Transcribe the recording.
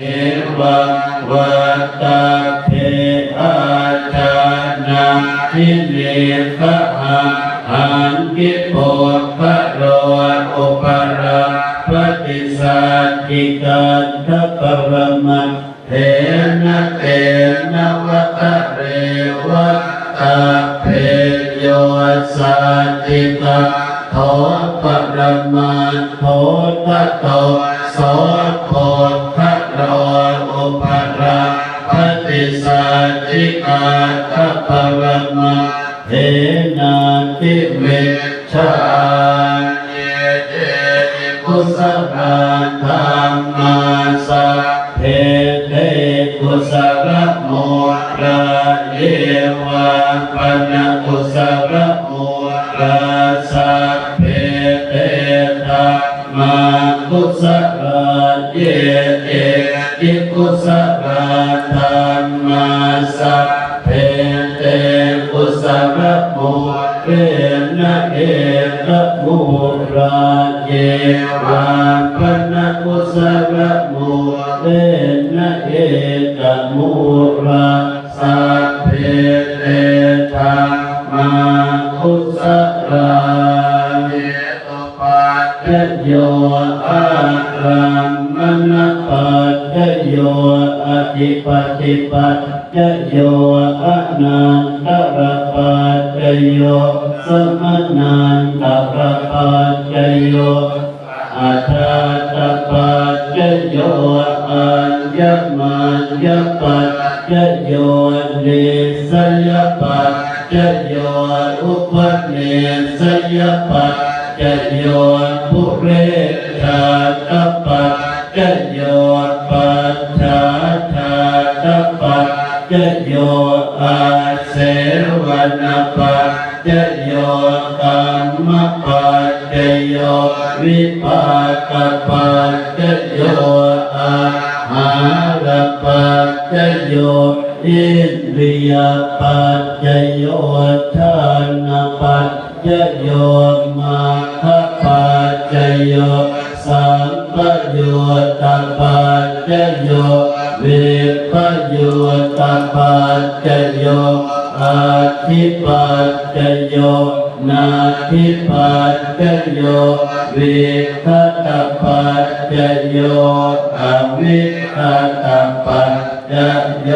เอวังวัตตาเพอาจานาทิเนขะหังหันกิโพะโรอุปราปฏิสัจิกันทปรมังเทนะเตนะวะตเรวัตตาเพโยสัจิกังโทปรมังโทตะโตโส จิกังทปรมังเทนาติเวชาเยเจกุสลาธรรมาสัพเพเตกุสลโมระเยวะปนะกุสลโมระสัพเพเตธรรมากุสลเยเอกิกุสลธรรมาสัพ เอระโมราเยวะปนะกุสลโมเรนะเอกะโมราสัพเพเตธรรมากุสลาเยตุปัจจโยอารัมมณปัจ จโยอธิปติปัจจโยอนันตระปัจโยสมนันตระปัจโยอาทาตปัจโยอัญญมัญญปัจโยนิสยปัจโยอุปเนสยปัจโยปุเรชาตปัจ จโยปัจฉาชาตปัจจโยอาเสวนปัจจโยกรรมปัจจโยวิปากปัจจโยอาหารปัจจโยอินทรียปัจจโยทานปัจจโยมาคปัจจโยสัม ปโยตปัจจโยวิปโยตปัจจโยอาทิปัจจโยนาทิปัจจโยวิคตปัจจโยอวิคตปัจจโย